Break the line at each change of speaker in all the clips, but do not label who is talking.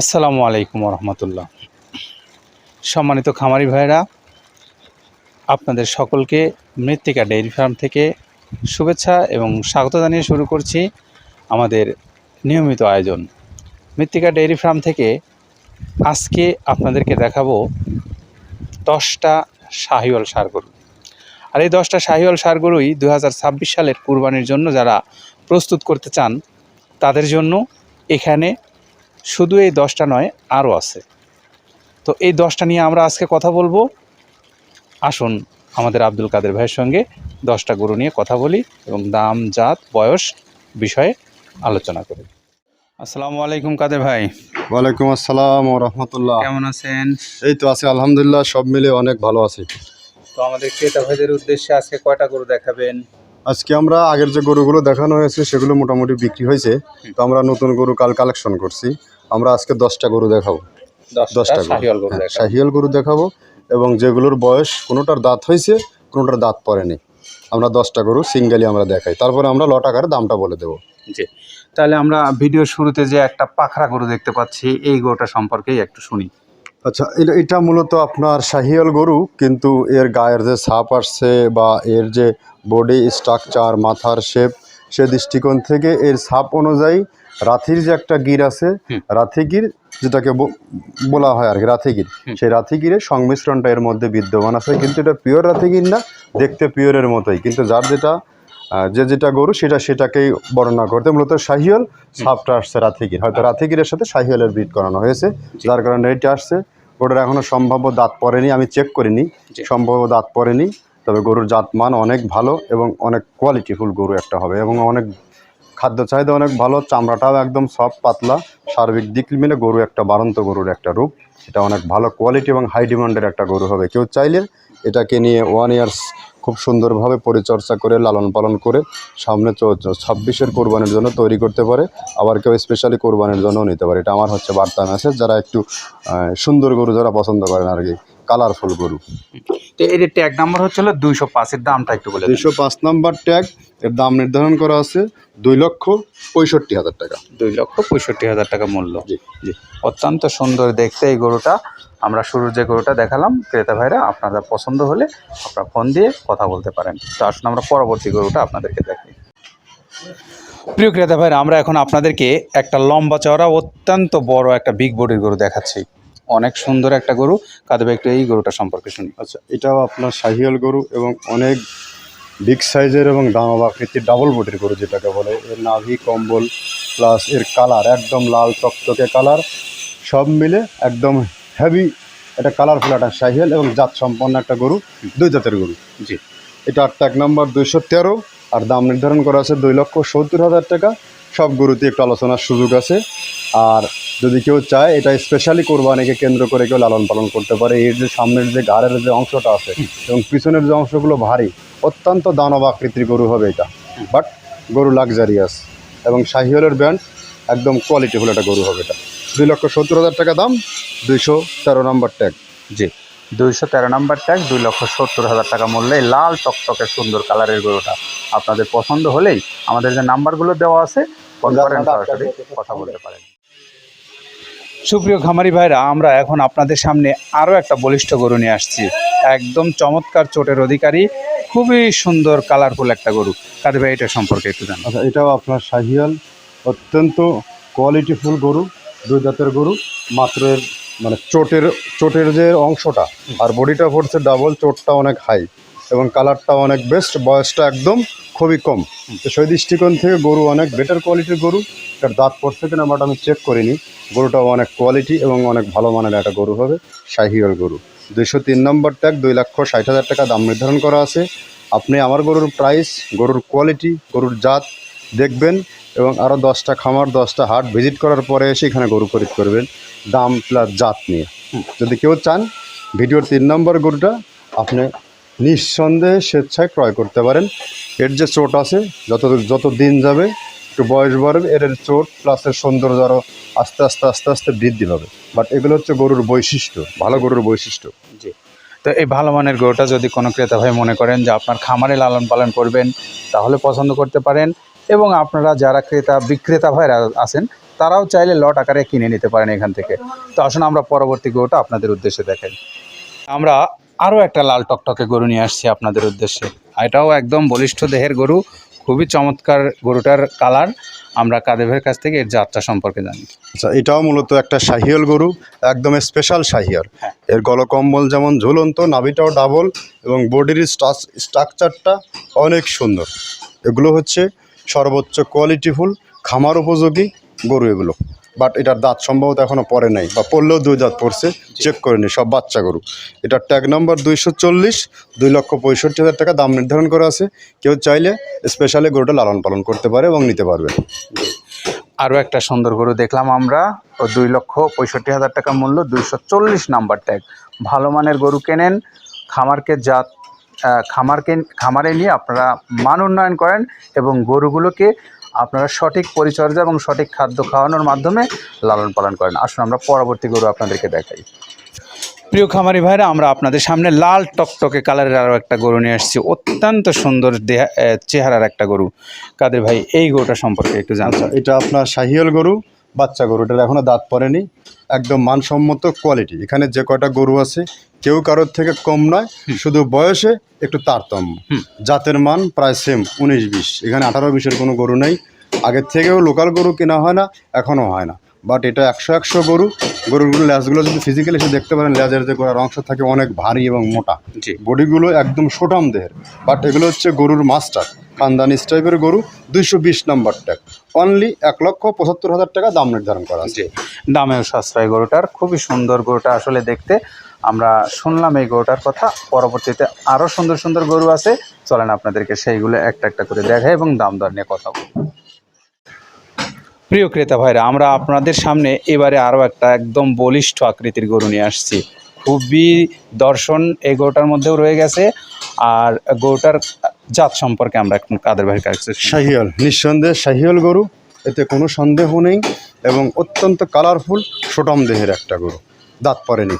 আসসালামু আলাইকুম রহমতুল্লাহ সম্মানিত খামারি ভাইরা আপনাদের সকলকে মৃত্তিকা ডেইরি ফার্ম থেকে শুভেচ্ছা এবং স্বাগত জানিয়ে শুরু করছি আমাদের নিয়মিত আয়োজন। মৃত্তিকা ডেইরি ফার্ম থেকে আজকে আপনাদেরকে দেখাবো দশটা শাহিওয়াল সার গরু। আর এই দশটা শাহিওয়াল সার গরুই দু সালের কুরবানির জন্য যারা প্রস্তুত করতে চান, তাদের জন্য এখানে শুধু এই দশটা নয় আরও আছে। তো এই দশটা নিয়ে আমরা আজকে কথা বলব। আসুন আমাদের আব্দুল কাদের ভাইয়ের সঙ্গে দশটা গরু নিয়ে কথা বলি এবং দাম জাত বয়স বিষয়ে আলোচনা করি। আসসালামু আলাইকুম কাদের ভাই।
ওয়ালাইকুম আসসালাম ও রহমতুল্লাহ।
কেমন আছেন?
এই তো আছি আলহামদুলিল্লাহ সব মিলে অনেক ভালো আছি।
তো আমাদের ক্রেতা ভাইদের উদ্দেশ্যে আজকে কয়টা গরু দেখাবেন?
আজকে আমরা আগের যে গরুগুলো দেখানো হয়েছে সেগুলো মোটামুটি বিক্রি হয়েছে। তো আমরা নতুন গরু কাল কালেকশন করছি। আমরা আজকে দশটা গরু দেখাবো। দশটা গরু।
শাহিওয়াল গরু
হ্যাঁ, শাহিয়াল গরু দেখাবো এবং যেগুলোর বয়স কোনোটার দাঁত হয়েছে কোনোটার দাঁত পড়েনি। আমরা দশটা গরু সিঙ্গেলি আমরা দেখাই। তারপরে আমরা ল টাকার দামটা বলে দেবো।
জি। তাহলে আমরা ভিডিও শুরুতে যে একটা পাখরা গরু দেখতে পাচ্ছি এই গরুটা সম্পর্কেই একটু শুনি।
আচ্ছা এটা এটা মূলত আপনার শাহিয়াল গরু কিন্তু এর গায়ের যে ছাপ আসছে বা এর যে বডি স্ট্রাকচার মাথার শেপ সে দৃষ্টিকোণ থেকে এর ছাপ অনুযায়ী রাথির যে একটা গির আছে। রাথিগির যেটাকে বলা হয় আর কি রাথিগির। সেই রাথিগিরের সংমিশ্রণটা এর মধ্যে বিদ্যমান আছে কিন্তু এটা পিওর রাথিগির না দেখতে পিওরের মতোই কিন্তু যার যেটা যে যেটা গরু সেটা সেটাকেই বর্ণনা করতে। মূলত শাহিয়াল সাপটা আসছে রাথিগির হয়তো রাথিগিরের সাথে শাহিয়ালের ব্রিড করানো হয়েছে। যার কারণে এটা আসছে। ওটার এখনও সম্ভাব্য দাঁত পড়েনি আমি চেক করিনি। সম্ভাব্য দাঁত পড়েনি তবে গরুর জাত মান অনেক ভালো এবং অনেক কোয়ালিটিফুল গরু একটা হবে এবং অনেক খাদ্য চাহিদা অনেক ভালো চামড়াটাও একদম সফট পাতলা সার্বিক দিক মিলে গরু একটা বারন্ত গরুর একটা রূপ। এটা অনেক ভালো কোয়ালিটি এবং হাই ডিমান্ডের একটা গরু হবে। কেউ চাইলে এটাকে নিয়ে ওয়ান ইয়ার্স খুব সুন্দরভাবে পরিচর্যা করে লালন পালন করে সামনে ছাব্বিশের কোরবানির জন্য তৈরি করতে পারে। আবার কেউ স্পেশালি কোরবানির জন্যও নিতে পারে। এটা আমার হচ্ছে বার্তা মেসেজ যারা একটু সুন্দর গরু যারা পছন্দ করেন আর কি কালারফুল গরু।
তো এর ট্যাগ নাম্বার হচ্ছিল দুইশো পাঁচের দামটা একটু বলে।
দুইশো পাঁচ নাম্বার ট্যাগ এর দাম নির্ধারণ করা আছে দুই লক্ষ পঁয়ষট্টি হাজার টাকা।
দুই লক্ষ পঁয়ষট্টি হাজার টাকা মূল্য।
জি।
জি। অত্যন্ত সুন্দর দেখতে এই গরুটা। আমরা শুরুর যে গরুটা দেখালাম, ক্রেতা ভাইরা আপনাদের পছন্দ হলে আপনারা ফোন দিয়ে কথা বলতে পারেন। তো আসুন আমরা পরবর্তী গরুটা আপনাদেরকে দেখাই। প্রিয় ক্রেতা ভাইরা, আমরা এখন আপনাদেরকে একটা লম্বা চওড়া, অত্যন্ত বড় একটা বিগ বডির গরু দেখাচ্ছি। অনেক সুন্দর একটা গরু। কাদের একটু এই গরুটা সম্পর্কে শুনি।
আচ্ছা এটাও আপনার শাহিয়াল গরু এবং অনেক বিগ সাইজের এবং দামাব আকৃতির ডাবল বডির গরু যেটাকে বলে। এর নাভি, কম্বল প্লাস এর কালার একদম লাল, টকটকে কালার সব মিলে একদম হেভি একটা কালারফুল একটা শাহিয়াল এবং জাত সম্পন্ন একটা গরু দুই জাতের গরু।
জি।
এটা ট্যাগ নাম্বার দুইশো তেরো আর দাম নির্ধারণ করা আছে দুই লক্ষ সত্তর হাজার টাকা। সব গরুতে একটু আলোচনার সুযোগ আছে। আর যদি কেউ চায় এটা স্পেশালি কোরবানিকে কেন্দ্র করে কেউ লালন পালন করতে পারে। এর যে সামনের যে ঘাড়ের যে অংশটা আছে এবং পিছনের যে অংশগুলো ভারী অত্যন্ত দানব আকৃতির গরু হবে এটা। বাট গরু লাক্সারিয়াস এবং শাহিওয়ালের ব্র্যান্ড একদম কোয়ালিটিফুল একটা গরু হবে এটা। দুই লক্ষ সত্তর হাজার টাকা দাম দুইশো তেরো নম্বর ট্যাগ
জি দুইশো তেরো নম্বর ট্যাগ দুই লক্ষ সত্তর হাজার টাকা মূল্যে লাল টকটকে সুন্দর কালারের গরুটা আপনাদের পছন্দ হলেই আমাদের যে নাম্বারগুলো দেওয়া আছে সরাসরি কথা বলতে পারেন। সুপ্রিয় খামারি ভাইরা আমরা এখন আপনাদের সামনে আরও একটা বলিষ্ঠ গরু নিয়ে আসছি। একদম চমৎকার চোটের অধিকারী খুবই সুন্দর কালারফুল একটা গরু। কাদের ভাই এটা সম্পর্কে একটু জানো
আচ্ছা এটাও আপনার শাহিয়াল অত্যন্ত কোয়ালিটিফুল গরু দুই জাতের গরু মাত্র মানে চোটের চোটের যে অংশটা আর বডিটা পড়ছে ডাবল চোটটা অনেক হাই এবং কালারটা অনেক বেস্ট বয়সটা একদম খুবই কম। তো সেই দৃষ্টিকোণ থেকে গরু অনেক বেটার কোয়ালিটির গরু। এটার দাঁত পড়ছে কিনা বাট আমি চেক করিনি। গরুটাও অনেক কোয়ালিটি এবং অনেক ভালো মানের একটা গরু হবে শাহিয়াল গরু। দুইশো তিন নম্বর ট্যাগ দুই লক্ষ ষাট হাজার টাকা দাম নির্ধারণ করা আছে। আপনি আমার গরুর প্রাইস গরুর কোয়ালিটি গরুর জাত দেখবেন এবং আরও দশটা খামার দশটা হাট ভিজিট করার পরে এসে এখানে গরু খরিদ করবেন। দাম প্লাস জাত নিয়ে। যদি কেউ চান ভিডিওর তিন নম্বর গরুটা আপনি নিঃসন্দেহে স্বেচ্ছায় ক্রয় করতে পারেন। এর যে চোট আছে যত যত দিন যাবে একটু বয়স বাড়বে এর চোট প্লাস এর সৌন্দর্য আরও আস্তে আস্তে আস্তে আস্তে বৃদ্ধি পাবে। বাট এগুলো হচ্ছে গরুর বৈশিষ্ট্য ভালো গরুর বৈশিষ্ট্য।
জি। তো এই ভালো মানের গরুটা যদি কোনো ক্রেতা ভাই মনে করেন যে আপনার খামারে লালন পালন করবেন তাহলে পছন্দ করতে পারেন। এবং আপনারা যারা ক্রেতা বিক্রেতা ভাইরা আছেন তারাও চাইলে লট আকারে কিনে নিতে পারেন এখান থেকে। তো আসুন আমরা পরবর্তী গরুটা আপনাদের উদ্দেশ্যে দেখাই। আমরা আরও একটা লাল টকটকে গরু নিয়ে আসছি আপনাদের উদ্দেশ্যে। এটাও একদম বলিষ্ঠ দেহের গরু খুবই চমৎকার গরুটার কালার। আমরা কাদেভের কাছ থেকে এর যাত্রা সম্পর্কে জানি।
আচ্ছা এটাও মূলত একটা শাহিয়াল গরু একদম স্পেশাল শাহিয়ার
হ্যাঁ।
এর গলকম্বল যেমন ঝুলন্ত নাভিটাও ডাবল এবং বডির স্ট্রাকচারটা অনেক সুন্দর। এগুলো হচ্ছে সর্বোচ্চ কোয়ালিটিফুল খামার উপযোগী গরু এগুলো। বাট এটার দাঁত সম্ভবত এখনও পরে নাই বা পড়লেও দুই দাঁত পড়ছে চেক করে নি সব বাচ্চা গরু। এটার ট্যাগ নম্বর দুইশো চল্লিশ দুই লক্ষ পঁয়ষট্টি হাজার টাকা দাম নির্ধারণ করা আছে। কেউ চাইলে স্পেশালি গরুটা লালন পালন করতে পারে এবং নিতে পারবে।
আরও একটা সুন্দর গরু দেখলাম আমরা ও দুই লক্ষ পঁয়ষট্টি হাজার টাকা মূল্য দুইশো চল্লিশ নাম্বার ট্যাগ ভালো মানের গরু কেনেন খামারকে জাত খামারকে খামারে নিয়ে আপনারা মান উন্নয়ন করেন এবং গরুগুলোকে আপনারা সঠিক পরিচর্যা এবং সঠিক খাদ্য খাওয়ানোর মাধ্যমে লালন পালন করেন। আসুন আমরা পরবর্তী গরু আপনাদেরকে দেখাই। প্রিয় খামারি ভাইরা আমরা আপনাদের সামনে লাল টকটকে কালারের আরও একটা গরু নিয়ে আসছি। অত্যন্ত সুন্দর দেহা চেহারার একটা গরু। কাদের ভাই এই গরুটা সম্পর্কে একটু জানতে
আচ্ছা এটা আপনার শাহিয়াল গরু বাচ্চা গরু। এটার এখনও দাঁত পড়েনি। একদম মানসম্মত কোয়ালিটি। এখানে যে কয়টা গরু আছে কেউ কারোর থেকে কম নয় শুধু বয়সে একটু তারতম্য। জাতের মান প্রায় সেম উনিশ বিশ। এখানে আঠারো বিশের কোনো গরু নেই। আগের থেকেও লোকাল গরু কেনা হয় না এখনও হয় না। বাট এটা একশো একশো গরু। গরুগুলো ল্যাজগুলো যদি ফিজিক্যালি এসে দেখতে পারেন ল্যাজের যে গোড়ার অংশ থাকে অনেক ভারী এবং মোটা।
জি।
বডিগুলো একদম সোটাম দেহের। বাট এগুলো হচ্ছে গরুর মাস্টার খানদানিস টাইপের গরু দুইশো বিশ নাম্বার ট্যাগ অনলি এক লক্ষ পঁচাত্তর হাজার টাকা দাম নির্ধারণ করা আছে।
দামেও সাশ্রয় গরুটার। খুবই সুন্দর গরুটা আসলে দেখতে। আমরা শুনলাম এই গরুটার কথা, পরবর্তীতে আরও সুন্দর সুন্দর গরু আছে। চলেন আপনাদেরকে সেইগুলো একটা একটা করে দেখাই এবং দাম দর নিয়ে কথা বলব প্রিয় ক্রেতা ভাইরা, আমরা আপনাদের সামনে এবারে আরও একটা একদম বলিষ্ঠ আকৃতির গরু নিয়ে আসছি। খুবই দর্শন এই গরুটার মধ্যেও রয়ে গেছে। আর গরুটার জাত সম্পর্কে আমরা এখন কাদের ভাইয়ের কাছে।
শাহিয়াল নিঃসন্দেহে শাহিয়াল গরু, এতে কোনো সন্দেহ নেই এবং অত্যন্ত কালারফুল সোটম দেহের একটা গরু, দাঁত পড়েনি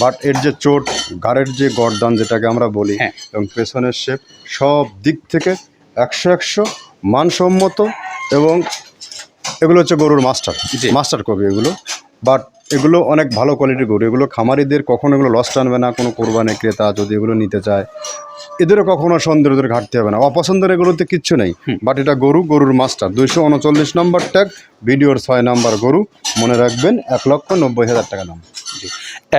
বাট এর যে চোট গাড়ের যে গরদান যেটাকে আমরা বলি
হ্যাঁ।
এবং পেছনের শেপ সব দিক থেকে একশো একশো মানসম্মত এবং এগুলো হচ্ছে গরুর মাস্টার। মাস্টার কবি এগুলো বাট এগুলো অনেক ভালো কোয়ালিটির গরু। এগুলো খামারিদের কখনো এগুলো লস টানবে না কোনো কোরবানি ক্রেতা যদি এগুলো নিতে চায়। এদেরও কখনো সৌন্দর্যের ঘাটতি হবে না। অপছন্দের এগুলোতে কিচ্ছু নেই। বাট এটা গরু গরুর মাস্টার দুইশো উনচল্লিশ নম্বর ট্যাগ ভিডিওর ছয় নম্বর গরু। মনে রাখবেন এক লক্ষ নব্বই হাজার টাকা দাম।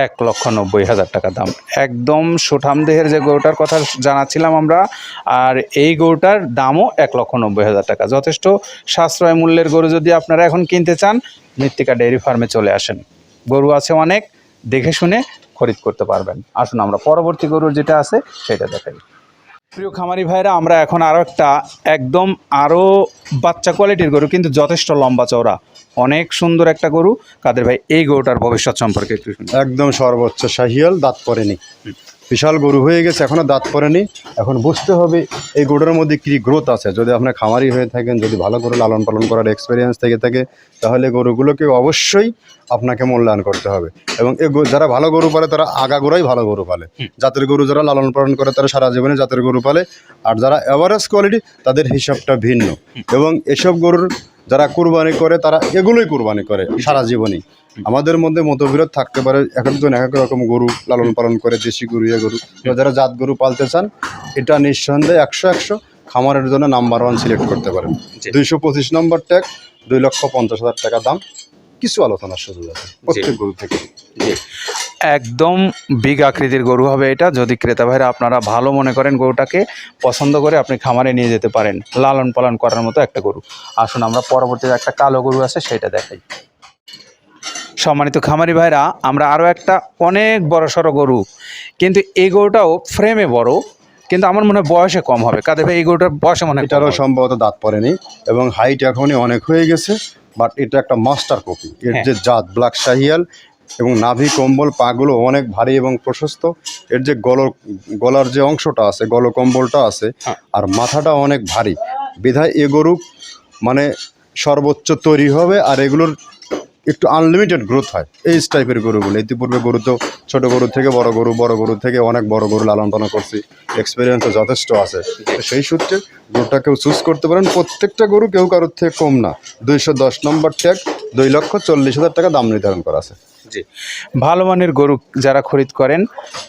এক লক্ষ নব্বই হাজার টাকা দাম। একদম সুঠাম দেহের যে গরুটার কথা জানাচ্ছিলাম আমরা আর এই গরুটার দামও এক লক্ষ নব্বই হাজার টাকা। যথেষ্ট সাশ্রয় মূল্যের গরু যদি আপনারা এখন কিনতে চান মৃত্তিকা ডেয়ারি ফার্মে চলে আসেন। গরু আছে অনেক, দেখে শুনে খরিদ করতে পারবেন। আসুন আমরা পরবর্তী গরুর যেটা আছে সেটা দেখাই। প্রিয় খামারি ভাইরা, আমরা এখন আরও একটা একদম আরও বাচ্চা কোয়ালিটির গরু, কিন্তু যথেষ্ট লম্বা চওড়া। অনেক সুন্দর একটা গরু। কাদের ভাই, এই গরুটার ভবিষ্যৎ সম্পর্কে একটু
একদম সর্বোচ্চ সাহিয়াল দাঁত পড়েনি বিশাল গরু হয়ে গেছে এখনও দাঁত পড়েনি। এখন বুঝতে হবে এই গরুর মধ্যে কী গ্রোথ আছে। যদি আপনার খামারি হয়ে থাকেন যদি ভালো করে লালন পালন করার এক্সপিরিয়েন্স থেকে থাকে তাহলে গরুগুলোকে অবশ্যই আপনাকে মূল্যায়ন করতে হবে। এবং গরু- যারা ভালো গরু পালে তারা আগা আগাগোড়াই ভালো গরু পালে। জাতের গরু যারা লালন পালন করে তারা সারা জীবনে জাতের গরু পালে। আর যারা অ্যাভারেজ কোয়ালিটি তাদের হিসাবটা ভিন্ন। এবং এসব গরুর যারা কুরবানি করে তারা এগুলোই কুরবানি করে সারা জীবনই। আমাদের মধ্যে মতবিরোধ থাকতে পারে এক একজন এক এক রকম গরু লালন পালন করে দেশি গরু ইয়ে গরু যারা জাত গরু পালতে চান এটা নিঃসন্দেহে একশো একশো খামারের জন্য নাম্বার ওয়ান সিলেক্ট করতে পারেন দুইশো পঁচিশ নম্বর ট্যাগ দুই লক্ষ পঞ্চাশ হাজার টাকা দাম। কিছু আলোচনার সুযোগ আছে প্রত্যেক গরু থেকে।
একদম বিগ আকৃতির গরু হবে এটা। যদি ক্রেতা ভাইরা আপনারা ভালো মনে করেন গরুটাকে পছন্দ করে আপনি খামারে নিয়ে যেতে পারেন। লালন পালন করার মতো একটা গরু। আসুন আমরা পরবর্তীতে একটা কালো গরু আছে সেটা দেখাই। সম্মানিত খামারি ভাইরা আমরা আরও একটা অনেক বড় সড়ো গরু। কিন্তু এই গরুটাও ফ্রেমে বড় কিন্তু আমার মনে হয় বয়সে কম হবে। কাদের ভাই এই গরুটার বয়সে মনে হয়
এটারও সম্ভবত দাঁত পড়েনি এবং হাইট এখনই অনেক হয়ে গেছে বাট এটা একটা মাস্টার কপি। এর
হ্যাঁ।
যে জাত ব্ল্যাক শাহিয়াল এবং নাভি কম্বল পাগুলো অনেক ভারী এবং প্রশস্ত এর যে গল গলার যে অংশটা আছে গল কম্বলটা আছে
হ্যাঁ।
আর মাথাটা অনেক ভারী বিধায় এ গরু মানে সর্বোচ্চ তৈরি হবে আর এগুলোর একটু আনলিমিটেড গ্রোথ হয়। এই টাইপের গরুগুলো। ইতিপূর্বে গরু তো ছোটো গরু থেকে বড় গরু বড় গরু থেকে অনেক বড় গরু লালন পালন করছি। এক্সপিরিয়েন্সও যথেষ্ট আছে। সেই সূত্রে গরুটা কেউ চুজ করতে পারেন। প্রত্যেকটা গরু কেউ কারোর থেকে কম না। দুইশো দশ নম্বর ট্যাগ দুই লক্ষ চল্লিশ হাজার টাকা দাম নির্ধারণ করা আছে।
জি। ভালো মানের গরু যারা খরিদ করেন,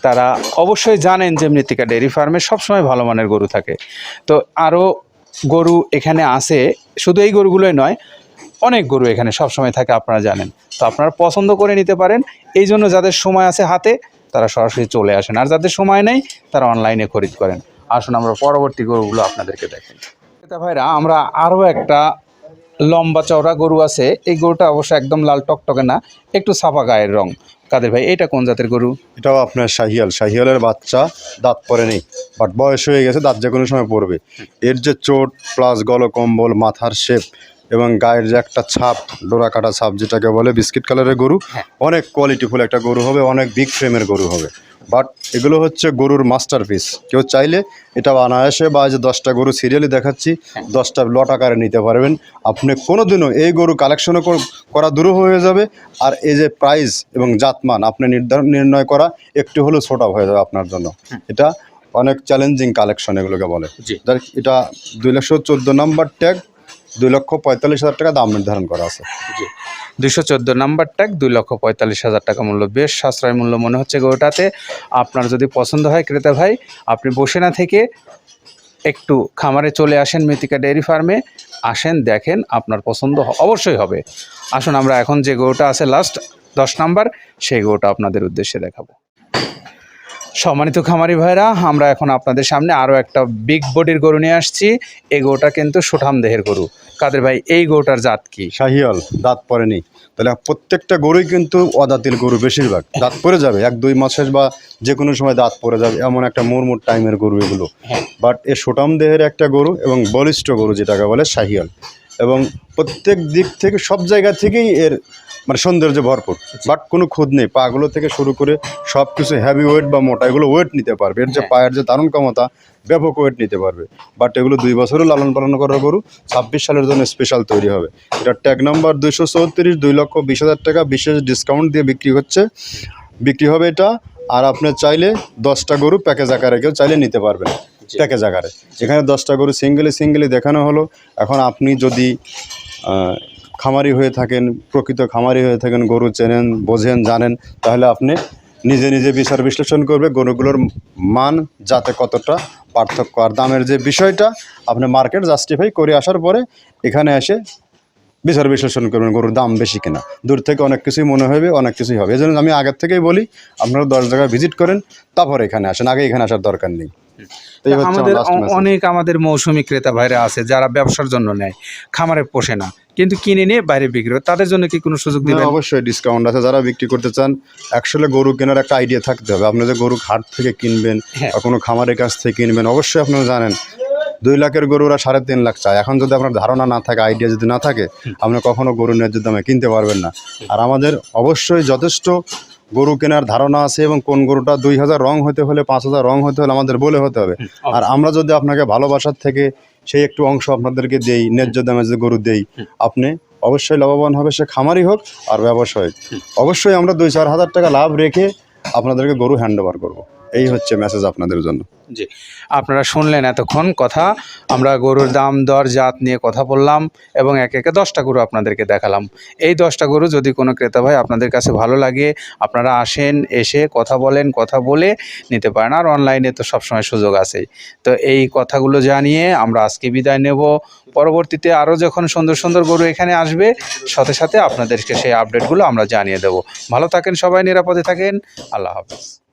তারা অবশ্যই জানেন যে মৃত্তিকা ডেয়ারি ফার্মে সবসময় ভালো মানের গরু থাকে। তো আরও গরু এখানে আসে শুধু এই গরুগুলোই নয় অনেক গরু এখানে সবসময় থাকে, আপনারা জানেন। তো আপনারা পছন্দ করে নিতে পারেন। এই জন্য যাদের সময় আছে হাতে, তারা সরাসরি চলে আসেন। আর যাদের সময় নেই, তারা অনলাইনে খরিদ করেন। আসুন, আমরা পরবর্তী গরুগুলো আপনাদেরকে দেখেন ক্রেতা ভাইরা, আমরা আরও একটা লম্বা চওড়া গরু আছে। এই গরুটা অবশ্য একদম লাল টকটকে না, একটু সাফা গায়ের রং। কাদের ভাই এটা কোন জাতের গরু?
এটাও আপনার শাহিয়াল। শাহিয়ালের বাচ্চা, দাঁত পরে নেই বাট বয়স হয়ে গেছে, দাঁত যে কোনো সময় পড়বে এর যে চোট প্লাস গলকম্বল, মাথার শেপ এবং গায়ের যে একটা ছাপ ডোরা কাটা ছাপ যেটাকে বলে বিস্কিট কালারের গরু
হ্যাঁ।
অনেক কোয়ালিটিফুল একটা গরু হবে অনেক বিগ ফ্রেমের গরু হবে। বাট এগুলো হচ্ছে গরুর মাস্টারপিস কেউ চাইলে এটা অনায়াসে বা এই যে দশটা গরু সিরিয়ালি দেখাচ্ছি দশটা লট আকারে নিতে পারবেন। আপনি কোনোদিনও এই গরু কালেকশনও করা দূর হয়ে যাবে। আর এই যে প্রাইস এবং জাতমান আপনি নির্ধারণ নির্ণয় করা একটু হলেও ছোট হয়ে যাবে আপনার জন্য। এটা অনেক চ্যালেঞ্জিং কালেকশন এগুলোকে বলে। এটা দুই লক্ষ চোদ্দ নাম্বার ট্যাগ দুই লক্ষ পঁয়তাল্লিশ হাজার টাকা দাম নির্ধারণ করা আছে।
জি। দুইশো চোদ্দ নাম্বার ট্যাগ, দুই লক্ষ পঁয়তাল্লিশ হাজার টাকা মূল্য। বেশ সাশ্রয় মূল্য মনে হচ্ছে গরুটাতে। আপনার যদি পছন্দ হয় ক্রেতা ভাই, আপনি বসে না থেকে একটু খামারে চলে আসেন মৃত্তিকা ডেয়ারি ফার্মে, আসেন, দেখেন আপনার পছন্দ অবশ্যই হবে। আসুন, আমরা এখন যে গরুটা আছে লাস্ট দশ নাম্বার, সেই গরুটা আপনাদের উদ্দেশ্যে দেখাবো। সম্মানিত খামারি ভাইরা আমরা এখন আপনাদের সামনে আরও একটা বিগ বডির গরু নিয়ে আসছি। এই গরুটা কিন্তু সুঠাম দেহের গরু। কাদের ভাই এই গরুটার জাত কি?
শাহিয়াল দাঁত পড়েনি তাহলে প্রত্যেকটা গরুই কিন্তু অদাঁতিল গরু বেশিরভাগ। দাঁত পড়ে যাবে এক দুই মাসের বা যে কোনো সময় দাঁত পড়ে যাবে এমন একটা মুরমুর টাইমের গরু এগুলো।
হ্যাঁ।
বাট এ সোটাম দেহের একটা গরু এবং বলিষ্ঠ গরু যেটাকে বলে শাহিয়াল এবং প্রত্যেক দিক থেকে সব জায়গা থেকেই এর মানে সৌন্দর্য ভরপুর। বাট কোনো খুদ নেই। পাগুলো থেকে শুরু করে সব কিছু হ্যাভি ওয়েট বা মোটা এগুলো ওয়েট নিতে পারবে। এর যে
হ্যাঁ।
পায়ের যে দারুণ ক্ষমতা ব্যাপক ওয়েট নিতে পারবে। বাট এগুলো দুই বছরও লালন পালন করার গরু ছাব্বিশ সালের জন্য স্পেশাল তৈরি হবে। এটা ট্যাগ নাম্বার দুইশো চৌত্রিশ দুই লক্ষ বিশ হাজার টাকা বিশেষ ডিসকাউন্ট দিয়ে বিক্রি হচ্ছে। বিক্রি হবে এটা। আর আপনি চাইলে দশটা গরু প্যাকেজ আকারে কেউ চাইলে নিতে পারবেন। প্যাকেজ আকারে এখানে দশটা গরু সিঙ্গেলি সিঙ্গেলি দেখানো হলো, এখন আপনি যদি খামারি হয়ে থাকেন, প্রকৃত খামারি হয়ে থাকেন, গরু চেনেন, বোঝেন, জানেন, তাহলে আপনি নিজে নিজে বিচার বিশ্লেষণ করবে, গরুগুলোর মান, যাতে কতটা পার্থক্য। আর দামের যে বিষয়টা, আপনি মার্কেট জাস্টিফাই করে আসার পরে, এখানে এসে বিচার বিশ্লেষণ করবেন গরুর দাম বেশি কিনা। দূর থেকে অনেক কিছুই মনে হবে, অনেক কিছুই হবে। এই আমি আগের থেকেই বলি, আপনারা দশ জায়গায় ভিজিট করেন, তারপরে এখানে আসেন। আগে এখানে আসার দরকার নেই।
আমাদের। অনেক আমাদের মৌসুমি ক্রেতা ভাইরা আছে যারা ব্যবসার জন্য নেয় খামারে পোষে না কিন্তু কিনে নিয়ে বাইরে বিক্রি করে তাদের জন্য কি কোনো সুযোগ দিবেন?
অবশ্যই ডিসকাউন্ট আছে। যারা বিক্রি করতে চান অ্যাকচুয়ালি গরু কেনার একটা আইডিয়া থাকতে হবে। আপনি যে গরু হাট থেকে কিনবেন
হ্যাঁ।
বা কোনো খামারের কাছ থেকে কিনবেন অবশ্যই আপনারা জানেন দুই লাখের গরু ওরা সাড়ে তিন লাখ চায়। এখন যদি আপনার ধারণা না থাকে আইডিয়া যদি না থাকে আপনি কখনো গরু ন্যায্য দামে কিনতে পারবেন না। আর আমাদের অবশ্যই যথেষ্ট গরু কেনার ধারণা আছে এবং কোন গরুটা দুই হাজার রং হতে হলে পাঁচ হাজার রং হতে হলে আমাদের বলে হতে হবে। আর আমরা যদি আপনাকে ভালোবাসার থেকে সেই একটু অংশ আপনাদেরকে দেই ন্যায্য দামে যদি গরু দেই আপনি অবশ্যই লাভবান হবে সে খামারই হোক আর ব্যবসায়ী। অবশ্যই আমরা দুই চার হাজার টাকা লাভ রেখে আপনাদেরকে গরু হ্যান্ড ওভার করব। এই হচ্ছে মেসেজ আপনাদের জন্য।
জি, আপনারা শুনলেন এতক্ষণ কথা, আমরা গরুর দাম, দর, জাত নিয়ে কথা বললাম এবং একে একে দশটা গরু আপনাদেরকে দেখালাম। এই দশটা গরু যদি কোনো ক্রেতা ভাই আপনাদের কাছে ভালো লাগে, আপনারা আসেন, এসে কথা বলেন, কথা বলে নিতে পারেন। আর অনলাইনে তো সবসময় সুযোগ আছেই। তো এই কথাগুলো জানিয়ে আমরা আজকে বিদায় নেব। পরবর্তীতে আরও যখন সুন্দর সুন্দর গরু এখানে আসবে, সাথে সাথে আপনাদেরকে সেই আপডেটগুলো আমরা জানিয়ে দেব। ভালো থাকেন সবাই, নিরাপদে থাকেন। আল্লাহ হাফেজ।